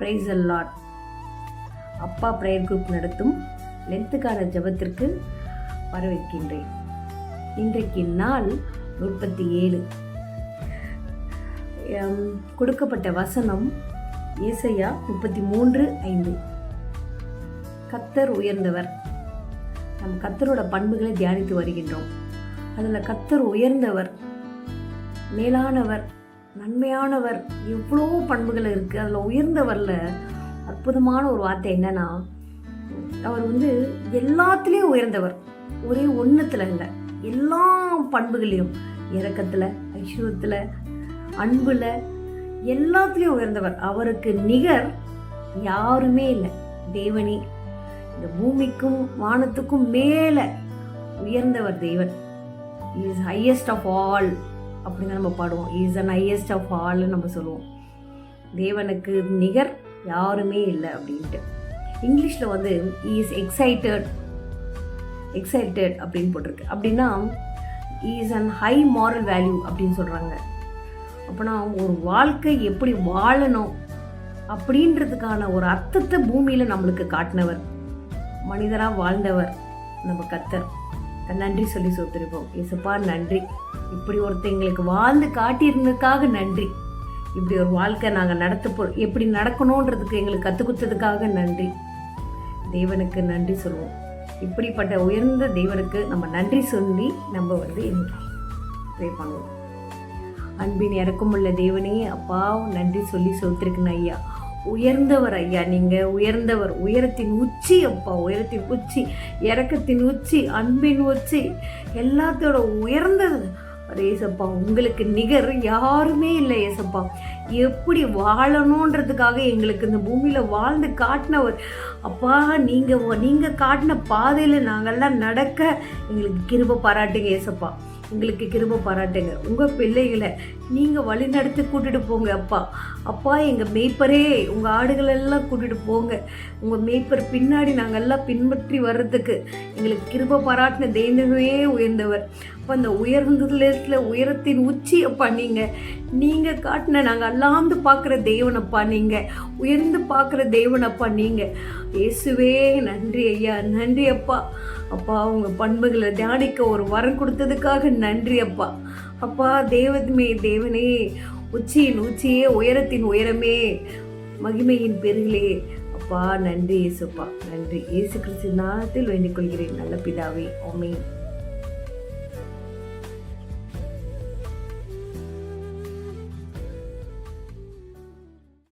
Price lord அப்பா prayer group நடத்தும் லென்த்துக்கான ஜெபத்திற்கு வரவேற்கின்றேன். இன்றைக்கு நாள் முப்பத்தி ஏழு. கொடுக்கப்பட்ட வசனம் ஏசையா முப்பத்தி மூன்று ஐந்து. கத்தர் உயர்ந்தவர். நம் கத்தரோட பண்புகளை தியானித்து வருகின்றோம். அதில் கத்தர் உயர்ந்தவர் மேலானவர் நன்மையானவர். எவ்வளோ பண்புகள் இருக்குது அதில் உயர்ந்தவரில் அற்புதமான ஒரு வார்த்தை என்னென்னா அவர் வந்து எல்லாத்துலேயும் உயர்ந்தவர். ஒரே ஒன்றுத்தில் இல்லை. எல்லா பண்புகளையும் இறக்கத்தில் ஐஸ்வரத்தில் அன்பில் எல்லாத்துலேயும் உயர்ந்தவர். அவருக்கு நிகர் யாருமே இல்லை. தேவனே. இந்த பூமிக்கும் வானத்துக்கும் மேலே உயர்ந்தவர் தேவன். இஸ் ஹையஸ்ட் ஆஃப் ஆல் அப்படின்னு நம்ம பாடுவோம். இஸ் அன் ஹையஸ்ட் ஆஃப் ஆல்னு நம்ம சொல்லுவோம். தேவனுக்கு நிகர் யாருமே இல்லை அப்படின்ட்டு. இங்கிலீஷில் வந்து இஸ் எக்ஸைட்டட் எக்ஸைட்டட் அப்படின்னு போட்டிருக்கு. அப்படின்னா is an high moral value அப்படின்னு சொல்கிறாங்க அப்போனா ஒரு வாழ்க்கை எப்படி வாழணும் அப்படின்றதுக்கான ஒரு அர்த்தத்தை பூமியில் நம்மளுக்கு காட்டினவர். மனிதராக வாழ்ந்தவர் நம்ம கத்தர் நன்றி சொல்லி சொத்துருப்போம். இசப்பா நன்றி. இப்படி ஒருத்தர் எங்களுக்கு வாழ்ந்து காட்டியிருந்ததுக்காக நன்றி. இப்படி ஒரு வாழ்க்கை நாங்கள் நடத்த போ எப்படி நடக்கணுன்றதுக்கு எங்களுக்கு கற்றுக் கொடுத்ததுக்காக நன்றி. தேவனுக்கு நன்றி சொல்லுவோம். இப்படிப்பட்ட உயர்ந்த தேவனுக்கு நம்ம நன்றி சொல்லி நம்ம வந்து இன்னைக்கு ப்ரே பண்ணுவோம். அன்பின் இறக்கமுள்ள தேவனே அப்பாவும் நன்றி சொல்லி சொல்லிருக்கேன் ஐயா. உயர்ந்தவர் ஐயா நீங்கள் உயர்ந்தவர் உயரத்தின் உச்சி அப்பா உயரத்தின் உச்சி இறக்கத்தின் உச்சி அன்பின் உச்சி எல்லாத்தோட உயர்ந்தது. ஏசப்பா உங்களுக்கு நிகர் யாருமே இல்லை ஏசப்பா. எப்படி வாழணுன்றதுக்காக எங்களுக்கு இந்த பூமியில் வாழ்ந்து காட்டினவர். அப்பா நீங்கள் நீங்கள் காட்டின பாதையில் நாங்கள்லாம் நடக்க எங்களுக்கு கிருப பாராட்டுங்க ஏசப்பா. எங்களுக்கு கிருப பாராட்டுங்க. உங்கள் பிள்ளைகளை நீங்கள் வழி நடத்தி கூட்டிகிட்டு போங்க அப்பா. அப்பா எங்கள் மேய்ப்பரே உங்கள் ஆடுகளெல்லாம் கூட்டிகிட்டு போங்க. உங்கள் மேய்ப்பர் பின்னாடி நாங்கள் எல்லாம் பின்பற்றி வர்றதுக்கு எங்களுக்கு கிருப பாராட்டின தெய்வமே உயர்ந்தவர். அப்போ அந்த உயர்ந்ததுல உயரத்தின் உச்சி அப்பா நீங்கள் நீங்கள் காட்டின நாங்கள் அல்லாந்து பார்க்குற தெய்வனப்பா நீங்கள் உயர்ந்து பார்க்குற தெய்வனப்பா நீங்கள் இயேசுவே நன்றி ஐயா நன்றி அப்பா. அப்பா உங்கள் பண்புகளை தியானிக்க ஒரு வரம் கொடுத்ததுக்காக நன்றி அப்பா. அப்பா தேவமே தேவனே உச்சியின் உச்சியே உயரத்தின் உயரமே மகிமையின் பெருகிலே. அப்பா நன்றி இயேசுப்பா. நன்றி. இயேசு கிறிஸ்து நாமத்தில் வேண்டிக் கொள்கிறேன். நல்ல பிதாவே. ஓமே